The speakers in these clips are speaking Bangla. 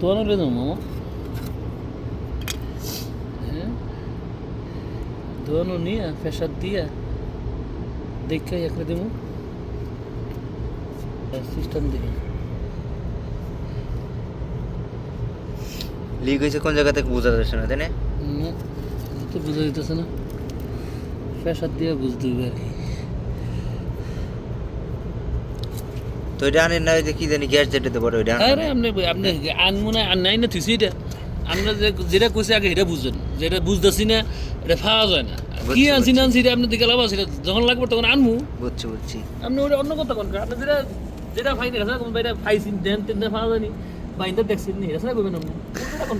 রে দেবো হ্যাঁ দোয়ানো নিয়ে প্রেশার দিয়া দেখে একরে দেবো সিস্টেম দেখে লিক হয়েছে কোন জায়গা থেকে বোঝা যাচ্ছে না তাই না তো বোঝা যেতেছে না প্রেশার দিয়ে বুঝতে হবে আর কি তো এটা আনেন না যে কি জানি গ্যাস যেটাতে বড় ওইটা আরে আপনি আপনি আনমু না আন নাই না থুইছি এটা। আমরা যে যেটা কইছি আগে এটা বুঝছেন। যেটা বুঝতেছি না এটা পাওয়া যায় না। কি আনছি না। আনছি আপনি দিকে লাভ আছে যখন লাগবে তখন আনমু। বুঝছি বুঝছি। আপনি ওটা অন্য কথা কোন আপনি যেটা যেটা ফাইন আছে কোন বাইরে ফাইছিন দেন তেন পাওয়া যায়নি। বা ইন্দা দেখছেন নি সারা কইবেন আপনি। কোনটা কোন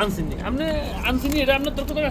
আনছেন নি। আপনি আনছেন নি এটা আপনার তর্ক করে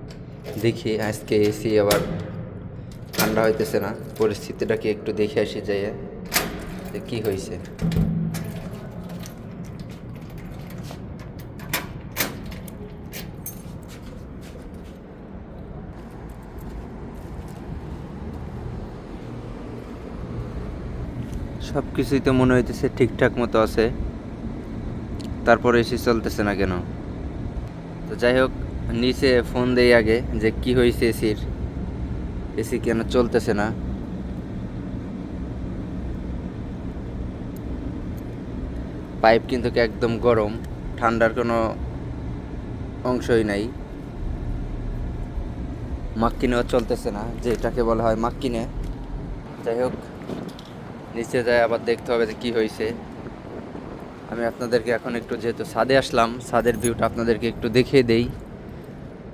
দেখি, আজকে এসি আবার ঠান্ডা হইতেছে না। পরিস্থিতিটাকে একটু দেখে আসি যাই যে কি হয়েছে সব কিছুই তো মনে হইতেছে ঠিকঠাক মতো আছে। তারপরে এসি চলতেছে না কেন? তো যাই হোক নিচে ফোন দেই আগে যে কি হয়েছে এসির। এসি কেন চলতেছে না? পাইপ কিন্তু একদম গরম, ঠান্ডার কোনো অংশই নাই। মাক্কিনেও চলতেছে না, যেটাকে বলা হয় মাক্কিনে। যাই হোক, নিচে যায় আবার দেখতে হবে যে কী হয়েছে আমি আপনাদেরকে এখন একটু যেহেতু ছাদে আসলাম, ছাদের ভিউটা আপনাদেরকে একটু দেখিয়ে দেই।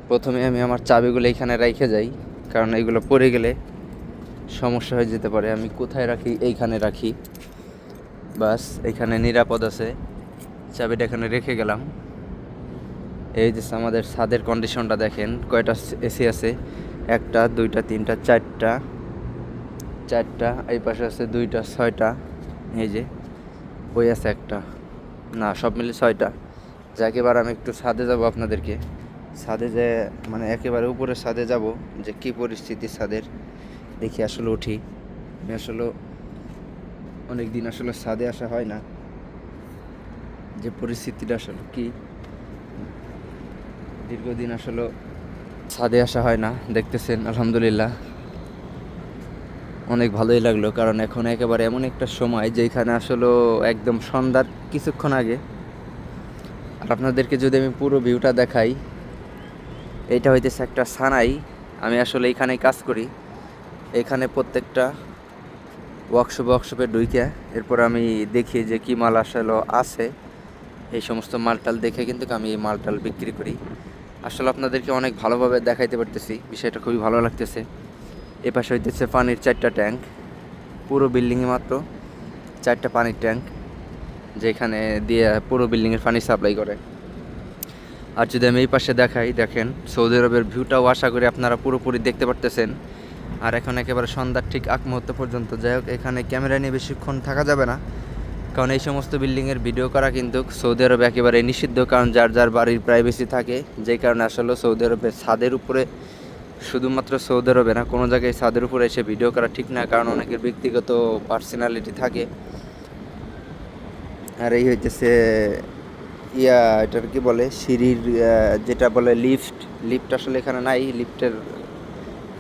প্রথমে আমি আমার চাবিগুলো এখানে রেখে যাই, কারণ এইগুলো পড়ে গেলে সমস্যা হয়ে যেতে পারে। আমি কোথায় রাখি? এইখানে রাখি। বাস, এখানে নিরাপদ আছে। চাবিটা এখানে রেখে গেলাম। এই যে আমাদের ছাদের কন্ডিশনটা দেখেন, কয়টা এসি আছে? একটা, দুইটা, তিনটা, চারটা। চারটা, এই পাশে আছে দুইটা, ছয়টা। এই যে, ওই আছে একটা। না, সব মিলে ছয়টা। যা একেবারে আমি একটু ছাদে যাব আপনাদেরকে। ছাদে যে মানে একেবারে উপরে ছাদে যাব, যে কি পরিস্থিতি ছাদের, দেখি আসলে উঠি। আমি আসলে অনেক দিন আসলে ছাদে আসা হয় না। যে পরিস্থিতিটা আসলে কি? দীর্ঘদিন আসলে ছাদে আসা হয় না, দেখতেছেন, আলহামদুলিল্লাহ। অনেক ভালোই লাগল, কারণ এখন একেবারে এমন একটা সময় যেখানে আসলে একদম সন্ধ্যার কিছুক্ষণ আগে। আর আপনাদেরকে যদি আমি পুরো ভিউটা দেখাই এইটা হইতেছে একটা সানাই। আমি আসলে এইখানেই কাজ করি। এখানে প্রত্যেকটা ওয়ার্কশপ ওয়ার্কশপে ঢুইকে, এরপর আমি দেখি যে কি মাল আসলে আছে। এই সমস্ত মালটাল দেখে কিন্তু আমি এই মালটাল বিক্রি করি। আসলে আপনাদেরকে অনেক ভালোভাবে দেখাইতে পারতেছি, বিষয়টা খুবই ভালো লাগতেছে। এ পাশে হইতেছে পানির চারটা ট্যাঙ্ক, পুরো বিল্ডিংয়ে মাত্র চারটা পানির ট্যাঙ্ক, যেখানে দিয়ে পুরো বিল্ডিংয়ের পানি সাপ্লাই করে। আর যদি আমি এই পাশে দেখাই, দেখেন, সৌদি আরবের ভিউটাও আশা করি আপনারা পুরোপুরি দেখতে পারতেছেন। আর এখন একেবারে সন্ধ্যার ঠিক আগ মুহূর্ত পর্যন্ত। যাই হোক, এখানে ক্যামেরা নিয়ে বেশিক্ষণ থাকা যাবে না। কারণ এই সমস্ত বিল্ডিংয়ের ভিডিও করা কিন্তু সৌদি আরবে একেবারে নিষিদ্ধ, কারণ যার যার বাড়ির প্রাইভেসি থাকে। যেই কারণে আসলে সৌদি আরবে ছাদের উপরে, শুধুমাত্র সৌদি আরবে না, কোনো জায়গায় ছাদের উপরে এসে ভিডিও করা ঠিক না, কারণ অনেকের ব্যক্তিগত পার্সোনালিটি থাকে। আর এই হইতেছে ইয়া এটার কি বলে? সিঁড়ির যেটা বলে লিফট লিফট আসলে এখানে নাই লিফটের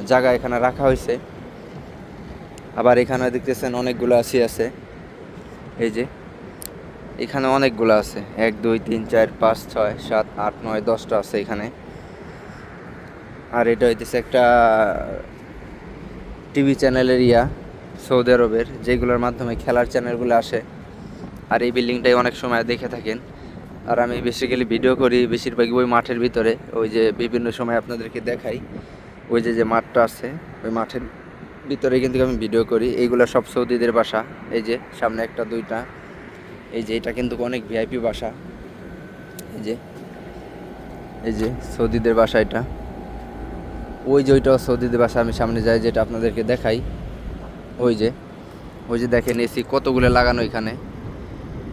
জায়গা এখানে রাখা হয়েছে। আবার এখানে দেখতেছেন অনেকগুলো আসি আছে। এই যে, এখানে অনেকগুলো আছে। এক, দুই, তিন, চার, পাঁচ, ছয়, সাত, আট, নয়, দশটা আছে এখানে। আর এটা হইতেছে একটা টিভি চ্যানেলের ইয়া, সৌদি আরবের, যেগুলোর মাধ্যমে খেলার চ্যানেলগুলো আসে। আর এই বিল্ডিংটাই অনেক সময় দেখে থাকেন। আর আমি বেসিক্যালি ভিডিও করি বেশিরভাগই ওই মাঠের ভিতরে, ওই যে বিভিন্ন সময় আপনাদেরকে দেখাই। ওই যে যে মাঠটা আছে, ওই মাঠের ভিতরে কিন্তু আমি ভিডিও করি। এইগুলো সব সৌদিদের বাসা, এই যে সামনে একটা, দুইটা। এই যে, এটা কিন্তু অনেক ভিআইপি বাসা। এই যে এই যে সৌদিদের বাসা এটা। ওই যে, ওইটাও সৌদিদের বাসা, আমি সামনে যাই, যেটা আপনাদেরকে দেখাই। ওই যে ওই যে দেখেন, এসি কতগুলো লাগানো এখানে।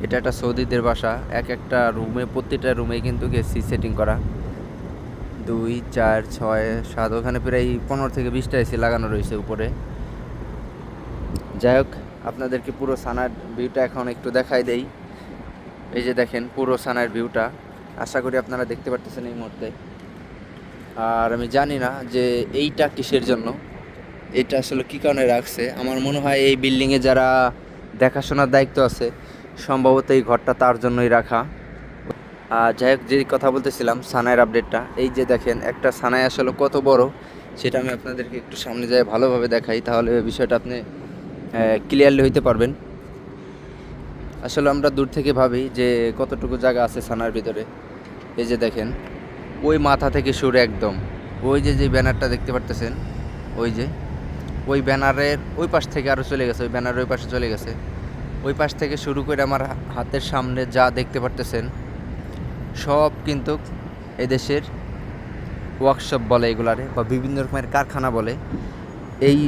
এটা একটা সৌদিদের বাসা। এক একটা রুমে প্রতিটা রুমে কিন্তু এসি সেটিং করা। দুই, চার, ছয়, সাত, ওখানে প্রায় পনেরো থেকে বিশটা এসি লাগানো রয়েছে উপরে। যাই হোক, আপনাদেরকে পুরো সানার ভিউটা এখন একটু দেখাই দেই। এই যে দেখেন, পুরো সানার ভিউটা আশা করি আপনারা দেখতে পারতেছেন এই মুহূর্তে। আর আমি জানি না যে এইটা কিসের জন্য। এটা আসলে কী কারণে রাখছে? আমার মনে হয় এই বিল্ডিংয়ে যারা দেখাশোনার দায়িত্ব আছে সম্ভবত এই ঘরটা তার জন্যই রাখা। আর যাই হোক, যে কথা বলতেছিলাম, সানাইয়ের আপডেটটা এই যে দেখেন, একটা সানাই আসলে কত বড়, সেটা আমি আপনাদেরকে একটু সামনে যাই ভালোভাবে দেখাই, তাহলে বিষয়টা আপনি ক্লিয়ারলি হইতে পারবেন। আসলে আমরা দূর থেকে ভাবি যে কতটুকু জায়গা আছে সানার ভিতরে। এই যে দেখেন, ওই মাথা থেকে শুরু একদম। ওই যে যে ব্যানারটা দেখতে পারতেছেন, ওই যে, ওই ব্যানারের ওই পাশ থেকে আরও চলে গেছে, ওই ব্যানারের ওই পাশে চলে গেছে। ওই পাশ থেকে শুরু করে আমার হাতের সামনে যা দেখতে পারতেছেন, সব কিন্তু এদেশের ওয়ার্কশপ বলে এগুলারে, বা বিভিন্ন রকমের কারখানা বলে। এই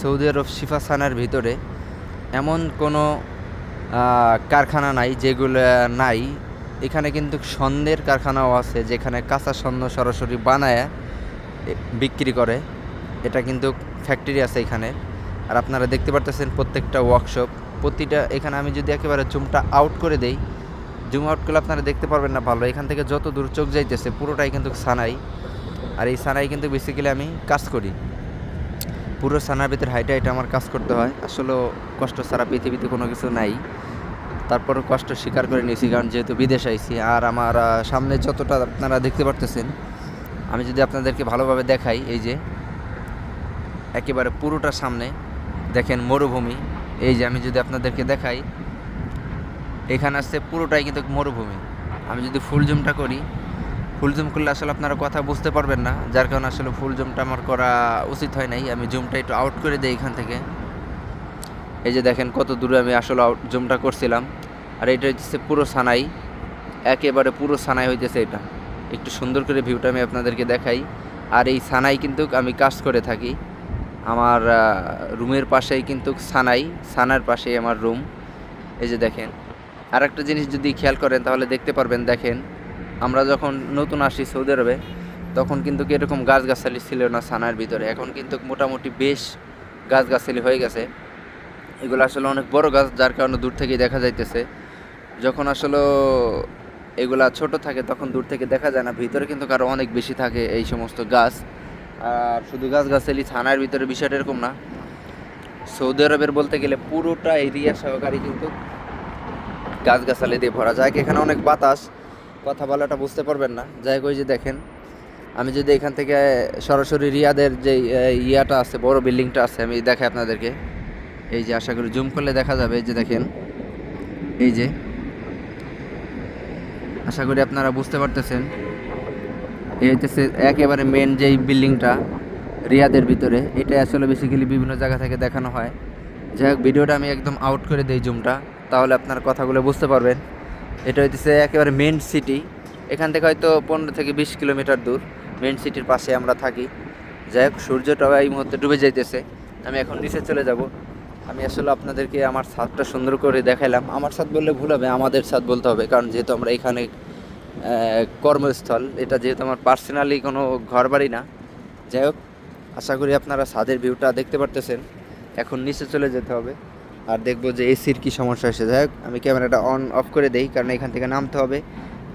সৌদি আরব শিফাসানার ভিতরে এমন কোনো কারখানা নাই যেগুলো নাই। এখানে কিন্তু স্বর্ণের কারখানাও আছে, যেখানে কাঁচা স্বর্ণ সরাসরি বানায় বিক্রি করে। এটা কিন্তু ফ্যাক্টরি আছে এখানে। আর আপনারা দেখতে পারতেছেন প্রত্যেকটা ওয়ার্কশপ প্রতিটা, এখানে আমি যদি একেবারে জুমটা আউট করে দেই, জুম আউট করলে আপনারা দেখতে পারবেন না ভালো। এখান থেকে যত দূর চোখ যাইতেছে, পুরোটাই কিন্তু সানাই। আর এই সানাই কিন্তু বেসিক্যালি আমি কাজ করি। পুরো সানার ভিতরে হাইটে হাইটে আমার কাজ করতে হয়। আসলে কষ্ট ছাড়া পৃথিবীতে কোনো কিছু নাই। তারপর কষ্ট স্বীকার করে নিয়েছি, কারণ যেহেতু বিদেশ আইছি, আর আমার সামনে যতটা আপনারা দেখতে পারতেছেন, আমি যদি আপনাদেরকে ভালোভাবে দেখাই, এই যে, একেবারে পুরোটা সামনে, দেখেন মরুভূমি। এই যে আমি যদি আপনাদেরকে দেখাই, এখানে আসছে পুরোটাই কিন্তু মরুভূমি। আমি যদি ফুল জুমটা করি ফুল জুম করলে আসলে আপনারা কথা বুঝতে পারবেন না, যার কারণে আসলে ফুল জুমটা আমার করা উচিত হয় নাই। আমি জুমটা একটু আউট করে দিই এখান থেকে। এই যে দেখেন কত দূরে আমি আসলে আউট জুমটা করছিলাম। আর এটা হচ্ছে পুরো সানাই। একেবারে পুরো সানাই হইতেছে এটা। একটু সুন্দর করে ভিউটা আমি আপনাদেরকে দেখাই। আর এই সানাই কিন্তু আমি কাজ করে থাকি। আমার রুমের পাশেই কিন্তু সানাই, সানার পাশেই আমার রুম। এই যে দেখেন আর একটা জিনিস যদি খেয়াল করেন তাহলে দেখতে পারবেন, দেখেন, আমরা যখন নতুন আসি সৌদি আরবে, তখন কিন্তু এরকম গাছগাছালি ছিল না সানার ভিতরে। এখন কিন্তু মোটামুটি বেশ গাছগাছালি হয়ে গেছে। এগুলো আসলে অনেক বড় গাছ, যার কারণে দূর থেকেই দেখা যাইতেছে। যখন আসলে এগুলা ছোট থাকে, তখন দূর থেকে দেখা যায় না। ভিতরে কিন্তু আরও অনেক বেশি থাকে এই সমস্ত গাছ। আর শুধু গাছগাছালি, থানার ভিতরে বিষয়টা এরকম না। সৌদি আরবের বলতে গেলে পুরোটা এরিয়া সহকারী কিন্তু গাছগাছালি দিয়ে ভরা। যায় এখানে অনেক বাতাস, কথা বলাটা বুঝতে পারবেন না। যাই ওই যে দেখেন, আমি যদি এখান থেকে সরাসরি রিয়াদের যে ইয়াটা আছে, বড় বিল্ডিংটা আছে, আমি দেখাই আপনাদেরকে। এই যে আশা করি জুম করলে দেখা যাবে, এই যে দেখেন, এই যে। আশা করি আপনারা বুঝতে পারতেছেন। এই হইতেছে একেবারে মেন যেই বিল্ডিংটা রিয়াদের ভিতরে। এটা আসলে বেসিক্যালি বিভিন্ন জায়গা থেকে দেখানো হয়। যাই হোক, ভিডিওটা আমি একদম আউট করে দিই জুমটা তাহলে আপনার কথাগুলো বুঝতে পারবেন। এটা হইতেছে একেবারে মেন সিটি এখান থেকে হয়তো পনেরো থেকে বিশ কিলোমিটার দূর মেন সিটির পাশে আমরা থাকি। যাই হোক, সূর্যটাও এই মুহূর্তে ডুবে যাইতেছে। আমি এখন নিচে চলে যাব। আমি আসলে আপনাদেরকে আমার ছাদটা সুন্দর করে দেখাইলাম। আমার ছাদ বললে ভুল হবে, আমাদের ছাদ বলতে হবে, কারণ যেহেতু আমরা এখানে কর্মস্থল। এটা যেহেতু আমার পার্সোনালি কোনো ঘর বাড়ি না। যাই হোক, আশা করি আপনারা ছাদের ভিউটা দেখতে পারতেছেন। এখন নিচে চলে যেতে হবে। আর দেখব যে এসির কি সমস্যা এসে যাই হোক, আমি ক্যামেরাটা অন অফ করে দেই, কারণ এখান থেকে নামতে হবে।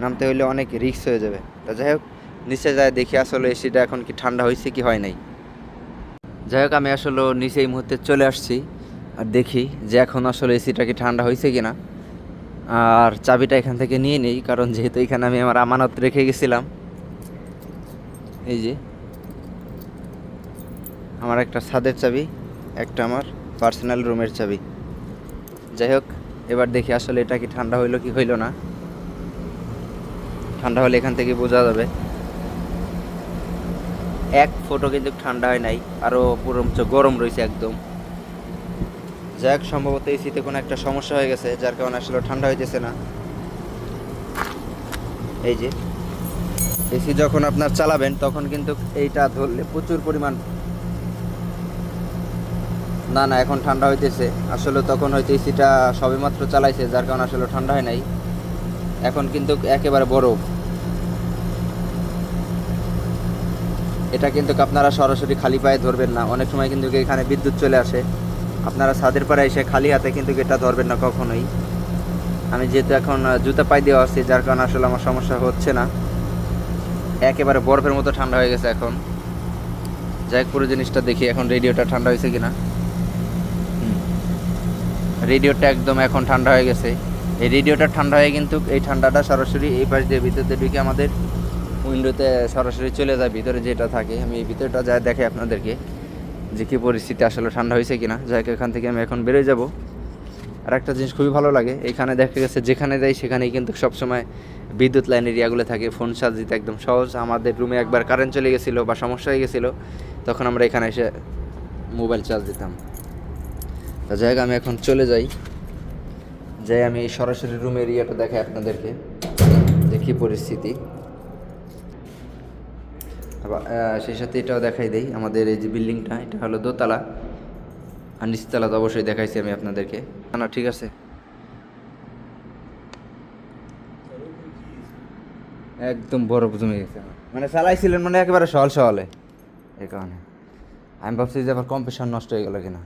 নামতে হলে অনেক রিস্ক হয়ে যাবে। তা যাই হোক, নিচে যায় দেখি আসলে এসিটা এখন কি ঠান্ডা হয়েছে কি হয় নাই। যাই হোক, আমি আসলে নিচে এই মুহূর্তে চলে আসছি। আর দেখি যে এখন আসলে এসিটা কি ঠান্ডা হয়েছে কি না আর চাবিটা এখান থেকে নিয়ে নেই, কারণ যেহেতু এখানে আমি আমার আমানত রেখে গেছিলাম। এই যে, আমার একটা ছাদের চাবি, একটা আমার পার্সোনাল রুমের চাবি। যাই হোক, এবার দেখি আসলে এটা কি ঠান্ডা হইল কি হইল না। ঠান্ডা হলে এখান থেকে বোঝা যাবে। এক ফোটো কিন্তু ঠান্ডা হয় নাই আরও পুরো গরম রয়েছে একদম। যাক সম্ভবত এসিতে কোনো একটা সমস্যা হয়ে গেছে, যার কারণে আসলে ঠান্ডা হইতেছে না। এই যে এসি যখন আপনার চালাবেন, তখন কিন্তু এইটা ধরলে প্রচুর পরিমাণ না না, এখন ঠান্ডা হইতেছে। আসলে তখন হয়তো এসিটা সবেমাত্র চালাইছে, যার কারণে আসলে ঠান্ডা হয় নাই। এখন কিন্তু একেবারে বরফ। এটা কিন্তু আপনারা সরাসরি খালি পায়ে ধরবেন না। অনেক সময় কিন্তু এখানে বিদ্যুৎ চলে আসে। আপনারা ছাদের পাড়ে এসে খালি হাতে কিন্তু এটা ধরবেন না কখনোই। আমি যেহেতু এখন জুতা পায়ে দেওয়া আছি যার কারণে আসলে আমার সমস্যা হচ্ছে না। একেবারে বরফের মতো ঠান্ডা হয়ে গেছে এখন। যাই পুরো জিনিসটা দেখি, এখন রেডিওটা ঠান্ডা হয়েছে কিনা। রেডিওটা একদম এখন ঠান্ডা হয়ে গেছে। এই রেডিওটা ঠান্ডা হয়ে কিন্তু এই ঠান্ডাটা সরাসরি এই পাশ দিয়ে ভিতরে ঢুকে আমাদের উইন্ডোতে সরাসরি চলে যায়, ভিতরে যেটা থাকে। আমি এই ভিতরটা যাই দেখে আপনাদেরকে। যে কী পরিস্থিতি আসলে ঠান্ডা হয়েছে কিনা। যাই হোক, এখান থেকে আমি এখন বেরোয় যাব। আর একটা জিনিস খুবই ভালো লাগে, এখানে দেখা গেছে যেখানে যাই সেখানেই কিন্তু সবসময় বিদ্যুৎ লাইন এরিয়াগুলো থাকে, ফোন চার্জ দিতে একদম সহজ। আমাদের রুমে একবার কারেন্ট চলে গেছিল বা সমস্যা হয়ে গেছিল, তখন আমরা এখানে এসে মোবাইল চার্জ দিতাম। তো যাই হোক, আমি এখন চলে যাই। যাই আমি সরাসরি রুম এরিয়াটা দেখাই আপনাদেরকে, যে কী পরিস্থিতি। সেই সাথে এটাও দেখাই দেই। আমাদের এই যে বিল্ডিংটা, এটা হলো দোতলা। আর নিচতলা তো অবশ্যই দেখাইছি আমি আপনাদেরকে। না ঠিক আছে। একদম বরফ জমে গেছে মানে চালাইছিলেন মানে একেবারে সহল সহলে। এই কারণে। আমি ভাবছি যে আবার কম্পিটিশন নষ্ট হয়ে গেল কিনা।